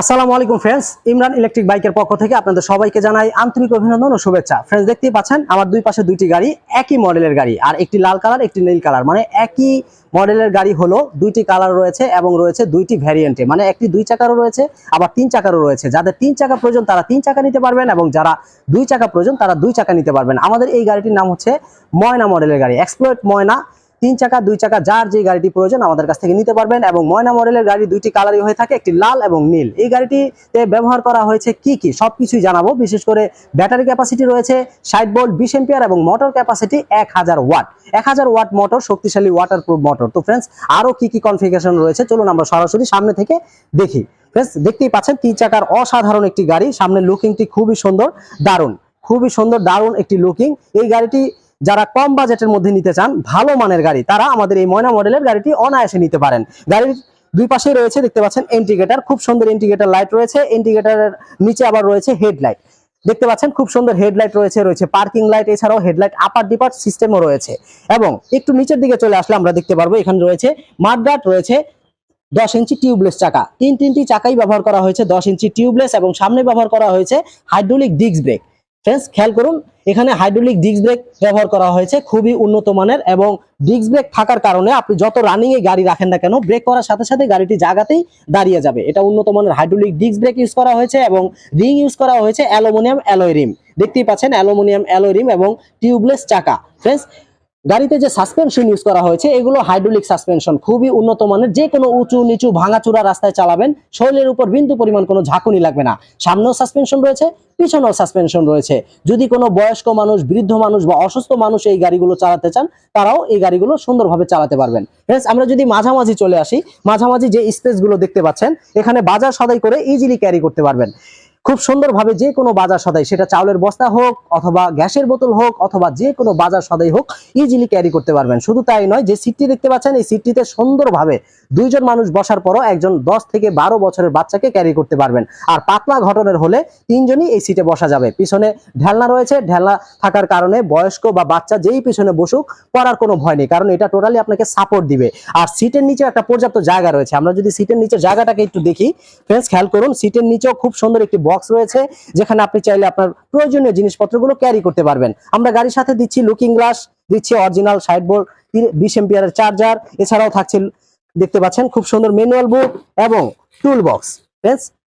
আসসালামু আলাইকুম friends Imran electric বাইকের পক্ষ থেকে আপনাদের সবাইকে জানাই আন্তরিক অভিনন্দন ও শুভেচ্ছা। ফ্রেন্ডস দেখতেই পাচ্ছেন, আমার দুই পাশে দুইটি গাড়ি একই মডেলের গাড়ি, আর একটি লাল কালার একটি নীল কালার মানে একই মডেলের গাড়ি হলো দুইটি কালার রয়েছে এবং রয়েছে দুইটি ভ্যারিয়েন্টে মানে একটি দুই চাকারও রয়েছে, আবার তিন চাকারও রয়েছে। যাদের তিন চাকা প্রয়োজন, তারা তিন চাকা নিতে পারবেন এবং যারা দুই চাকা প্রয়োজন, তারা দুই চাকা নিতে পারবেন। আমাদের এই গাড়িটির নাম হচ্ছে ময়না মডেলের গাড়ি এক্সপ্লোর ময়না তিন চাকা, দুই চাকা, যার যে গাড়িটি প্রয়োজন আমাদের কাছ থেকে নিতে পারবেন এবং ময়না মডেলের গাড়ি দুইটি কালারই হয়ে থাকে, একটি লাল এবং নীল। এই গাড়িটিতে ব্যবহার করা হয়েছে কি কি? সবকিছুই জানাব, বিশেষ করে ব্যাটারি ক্যাপাসিটি রয়েছে ষাট ভোল্ট বিশ এম্পিয়ার এবং মোটর ক্যাপাসিটি এক হাজার ওয়াট। এক হাজার ওয়াট মোটর, শক্তিশালী ওয়াটার প্রুফ মোটর তো ফ্রেন্ডস আরও কি কি কনফিগারেশন রয়েছে, চলুন আমরা সরাসরি সামনে থেকে দেখি। ফ্রেন্ডস দেখতেই পাচ্ছেন, তিন চাকার অসাধারণ একটি গাড়ি, সামনের লুকিংটি খুবই সুন্দর, দারুণ। খুবই সুন্দর, দারুণ একটি লুকিং এই গাড়িটি যারা কম বাজেটের মধ্যে নিতে চান ভালো মানের গাড়ি, তারা আমাদের এই ময়না মডেলের গাড়িটি অনায়াসে নিতে পারেন। গাড়ির দুই পাশেই রয়েছে, দেখতে পাচ্ছেন ইন্ডিকেটার, খুব সুন্দর ইন্ডিকেটার লাইট রয়েছে, ইন্ডিকেটারের নিচে আবার রয়েছে হেডলাইট। দেখতে পাচ্ছেন খুব সুন্দর হেডলাইট রয়েছে রয়েছে পার্কিং লাইট, এছাড়াও হেডলাইট আপার ডিপার সিস্টেমও রয়েছে। এবং একটু নিচের দিকে চলে আসলে আমরা দেখতে পারব, এখানে রয়েছে মাঠগার্ড রয়েছে দশ ইঞ্চি টিউবলেস চাকা। তিন তিনটি চাকাই ব্যবহার করা হয়েছে, দশ ইঞ্চি টিউবলেস এবং সামনে ব্যবহার করা হয়েছে হাইড্রোলিক ডিস্ক ব্রেক। ফ্রেন্ডস, খেয়াল করুন এখানে হাইড্রোলিক ডিস্ক ব্রেক ব্যবহার করা হয়েছে, খুবই উন্নত মানের এবং ডিস্ক ব্রেক থাকার কারণে আপনি যত রানিং এ গাড়ি রাখেন না কেন ব্রেক করার সাথে সাথে গাড়িটি জায়গাতেই দাঁড়িয়ে যাবে। এটা উন্নত মানের হাইড্রোলিক ডিস্ক ব্রেক ইউজ করা হয়েছে এবং রিং ইউজ করা হয়েছে অ্যালুমিনিয়াম অ্যালয় রিম। দেখতেই পাচ্ছেন অ্যালুমিনিয়াম অ্যালয় রিম এবং টিউবলেস চাকা। ফ্রেন্ডস গাড়িতে যে সাসপেনশন ইউজ করা হয়েছে, এগুলো হাইড্রোলিক সাসপেনশন খুবই উন্নত মানের, যে কোনো উঁচু নিচু ভাঙাচুরা রাস্তায় চালাবেন, শরীরের উপর বিন্দু পরিমাণ কোনো ঝাঁকুনি লাগবে না। সামনেও সাসপেনশন রয়েছে, পিছনেও সাসপেনশন রয়েছে। যদি কোনো বয়স্ক মানুষ, বৃদ্ধ মানুষ বা অসুস্থ মানুষ এই গাড়িগুলো চালাতে চান, তারাও এই গাড়িগুলো সুন্দরভাবে চালাতে পারবেন। ফ্রেন্ডস আমরা যদি মাঝামাঝি চলে আসি, মাঝামাঝি যে স্পেসগুলো দেখতে পাচ্ছেন, এখানে বাজার সদাই করে ইজিলি ক্যারি করতে পারবেন। খুব সুন্দরভাবে যে কোনো বাজার সদাই, সেটা চাউলের বস্তা হোক অথবা গ্যাসের বোতল হোক অথবা যে কোনো বাজার সদাই হোক ইজিলি ক্যারি করতে পারবেন। শুধু তাই নয়, যে সিটটি দেখতে পাচ্ছেন, এই সিটটিতে সুন্দরভাবে দুইজন মানুষ বসার পরও একজন দশ থেকে বারো বছরের বাচ্চাকে ক্যারি করতে পারবেন। আর পাতলা ঘটনের হলে তিনজনই এই সিটে বসা যাবে। পিছনে ঢেলনা রয়েছে, ঢেলনা থাকার কারণে বয়স্ক বা বাচ্চা যেই পিছনে বসুক, পড়ার কোনো ভয় নেই, কারণ এটা টোটালি আপনাকে সাপোর্ট দিবে। আর সিটের নিচে একটা পর্যাপ্ত জায়গা রয়েছে। আমরা যদি সিটের নিচে জায়গাটাকে একটু দেখি ফ্রেন্ডস খেয়াল করুন সিটের নিচেও খুব সুন্দর একটি বক্স রয়েছে, যেখানে আপনি চাইলে আপনার প্রয়োজনীয় জিনিসপত্রগুলো ক্যারি করতে পারবেন। আমরা গাড়ির সাথে দিচ্ছি লুকিং গ্লাস দিচ্ছি অরিজিনাল সাইড বোর্ড বিশ এম্পিয়ারের চার্জার এছাড়াও থাকছে, দেখতে পাচ্ছেন, খুব সুন্দর ম্যানুয়াল বুক এবং টুল বক্স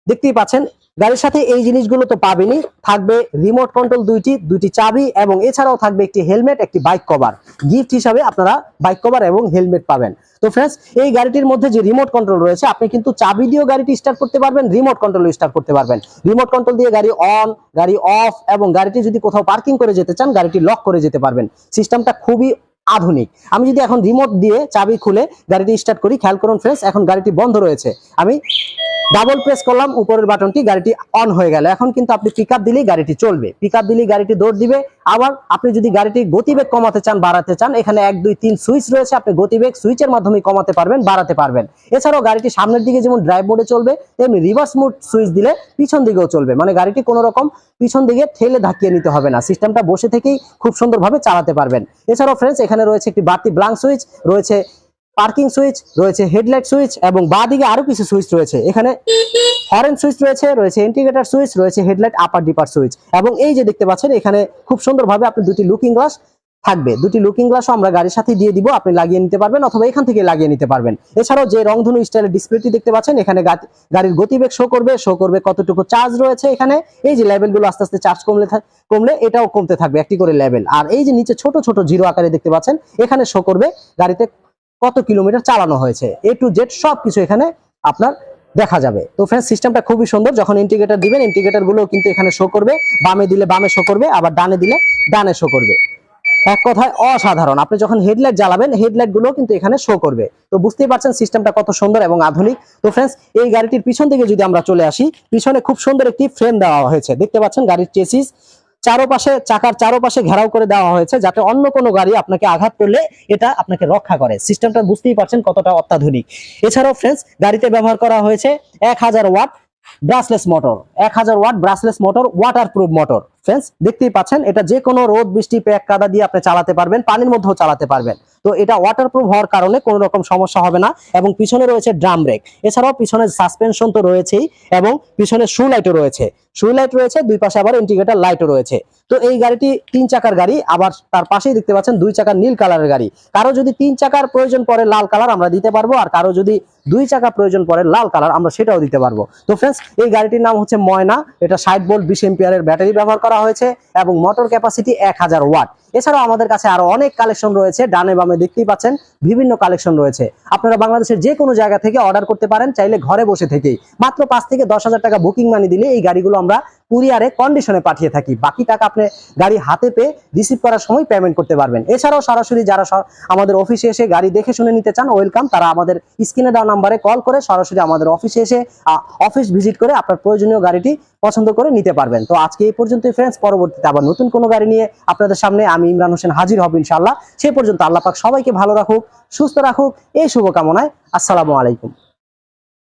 দেখতেই পাচ্ছেন গাড়ির সাথে এই জিনিসগুলো তো পাবেনই। থাকবে রিমোট কন্ট্রোল দুইটি দুইটি চাবি এবং এছাড়াও থাকবে একটি হেলমেট একটি বাইক কভার গিফট হিসাবে আপনারা বাইক কভার এবং হেলমেট পাবেন। তো ফ্রেন্ডস এই গাড়িটির মধ্যে যে রিমোট কন্ট্রোল রয়েছে, আপনি কিন্তু চাবি দিয়েও গাড়িটি স্টার্ট করতে পারবেন রিমোট কন্ট্রোল স্টার্ট করতে পারবেন। রিমোট কন্ট্রোল দিয়ে গাড়ি অন গাড়ি অফ এবং গাড়িটি যদি কোথাও পার্কিং করে যেতে চান, গাড়িটি লক করে যেতে পারবেন। সিস্টেমটা খুবই আধুনিক। আমি যদি এখন রিমোট দিয়ে চাবি খুলে গাড়িটি স্টার্ট করি, খেয়াল করুন ফ্রেন্ডস এখন গাড়িটি বন্ধ রয়েছে। আমি ডাবল প্রেস করলাম, উপরের বাটনটি গাড়িটি অন হয়ে গেল। এখন কিন্তু আপনি পিক দিলেই গাড়িটি চলবে। পিক দিলেই গাড়িটি দৌড় দিবে আবার আপনি যদি গাড়িটি গতিবেগ কমাতে চান, বাড়াতে চান, এখানে এক, দুই, তিন সুইচ রয়েছে, আপনি গতিবেগ সুইচের মাধ্যমে কমাতে পারবেন, বাড়াতে পারবেন। এছাড়াও গাড়িটি সামনের দিকে যেমন ড্রাইভ মোডে চলবে, তেমনি রিভার্স মোড সুইচ দিলে পিছন দিকেও চলবে। মানে গাড়িটি কোনো রকম পিছন দিকে ঠেলে ধাকিয়ে নিতে হবে না। সিস্টেমটা বসে থেকেই খুব সুন্দরভাবে চালাতে পারবেন। এছাড়াও ফ্রেন্ডস এখানে রয়েছে একটি বাড়তি ব্লাঙ্ক সুইচ রয়েছে পার্কিং সুইচ রয়েছে হেডলাইট সুইচ এবং বাঁ দিকে আরও কিছু সুইচ রয়েছে। এখানে হরেন সুইচ রয়েছে রয়েছে ইন্ডিকেটর সুইচ, রয়েছে হেডলাইট আপার ডিপার সুইচ এবং এই যে দেখতে পাচ্ছেন, এখানে খুব সুন্দরভাবে আপনি দুটি লুকিং গ্লাস থাকবে। দুটি লুকিং গ্লাসও আমরা গাড়ির সাথে দিয়ে দিব, আপনি লাগিয়ে নিতে পারবেন অথবা এখান থেকে লাগিয়ে নিতে পারবেন। এছাড়াও যে রংধনু স্টাইলের ডিসপ্লেটি দেখতে পাচ্ছেন, এখানে গাড়ির গতিবেগ শো করবে শো করবে কতটুকু চার্জ রয়েছে এখানে। এই যে লেভেলগুলো আস্তে আস্তে চার্জ কমলে কমলে এটাও কমতে থাকবে, একটি করে লেভেল আর এই যে নিচে ছোট ছোট জিরো আকারে দেখতে পাচ্ছেন, এখানে শো করবে গাড়িতে কত কিলোমিটার চালানো হয়েছে? এ টু জেড সব কিছু এখানে আপনার দেখা যাবে। তো ফ্রেন্ড সিস্টেমটা খুবই সুন্দর। যখন ইন্ডিকেটর দিবেন ইন্ডিকেটরগুলো কিন্তু এখানে শো করবে। বামে দিলে বামে শো করবে, আবার ডানে দিলে ডানে শো করবে। এক কথায় অসাধারণ। আপনি যখন হেডলাইট জ্বালাবেন হেডলাইটগুলো কিন্তু এখানে শো করবে। তো বুঝতেই পারছেন সিস্টেমটা কত সুন্দর এবং আধুনিক। তো ফ্রেন্ডস এই গাড়িটির পিছন দিকে যদি আমরা চলে আসি, পিছনে খুব সুন্দর একটি ফ্রেম দেওয়া হয়েছে। দেখতে পাচ্ছেন গাড়ির চেসিস চারোপাশে, চাকার চারোপাশে ঘেরাও করে দেওয়া হয়েছে যাতে অন্য কোনো গাড়ি আপনাকে আঘাত করলে এটা আপনাকে রক্ষা করে। সিস্টেমটা বুঝতেই পারছেন কতটা অত্যাধুনিক। এছাড়াও ফ্রেন্ডস গাড়িতে ব্যবহার করা হয়েছে এক হাজার ওয়াট ব্রাসলেস মোটর এক হাজার watt brushless motor water proof motor friends দেখতেই পাচ্ছেন, এটা যে কোনো রোদ, বৃষ্টি, প্যাক, কাদা দিয়ে আপনি চালাতে পারবেন, পানির মধ্যেও চালাতে পারবেন। তো এটা ওয়াটারপ্রুফ হওয়ার কারণে কোনো রকম সমস্যা হবে না এবং পিছনে রয়েছে ড্রাম ব্রেক এছাড়াও পিছনে সাসপেনশন তো রয়েছেই এবং পিছনে শু লাইটও রয়েছে। শু লাইট রয়েছে, দুই পাশে আবার ইন্ডিকেটর লাইটও রয়েছে। তো এই গাড়িটি তিন চাকার গাড়ি, আবার তার পাশেই দেখতে পাচ্ছেন দুই চাকার নীল কালারের গাড়ি। কারও যদি তিন চাকার প্রয়োজন পড়ে লাল কালার আমরা দিতে পারব, আর কারও যদি দুই চাকা প্রয়োজন পড়ে লাল কালার আমরা সেটাও দিতে পারব। তো ফ্রেন্ডস এই গাড়িটির নাম হচ্ছে ময়না, এটা ষাট ভোল্ট বিশ এম্পিয়ারের ব্যাটারি ব্যবহার করা হয়েছে এবং মোটর ক্যাপাসিটি এক হাজার ওয়াট এছাড়াও আমাদের কাছে আরও অনেক কালেকশন রয়েছে, ডানে বামে দেখতেই পাচ্ছেন, বিভিন্ন কালেকশন রয়েছে। আপনারা বাংলাদেশের যে কোনো জায়গা থেকে অর্ডার করতে পারেন, চাইলে ঘরে বসে থেকেই। মাত্র পাঁচ থেকে দশ হাজার টাকা বুকিং মানি দিলে এই গাড়িগুলো আমরা কুরিয়ারে কন্ডিশনে পাঠিয়ে থাকি। বাকি টাকা আপনি গাড়ি হাতে পেয়ে রিসিভ করার সময় পেমেন্ট করতে পারবেন। এছাড়াও সরাসরি যারা আমাদের অফিসে এসে গাড়ি দেখে শুনে নিতে চান ওয়েলকাম তারা আমাদের স্ক্রিনে দেওয়া নাম্বারে কল করে সরাসরি আমাদের অফিসে এসে অফিস ভিজিট করে আপনার প্রয়োজনীয় গাড়িটি পছন্দ করে নিতে পারবেন। তো আজকে এই পর্যন্তই ফ্রেন্ডস পরবর্তীতে আবার নতুন কোনো গাড়ি নিয়ে আপনাদের সামনে আমি ইমরান হোসেন হাজির হব ইনশাআল্লাহ। সে পর্যন্ত আল্লাহ পাক সবাইকে ভালো রাখুক, সুস্থ রাখুক। এই শুভকামনায় আসসালামু আলাইকুম।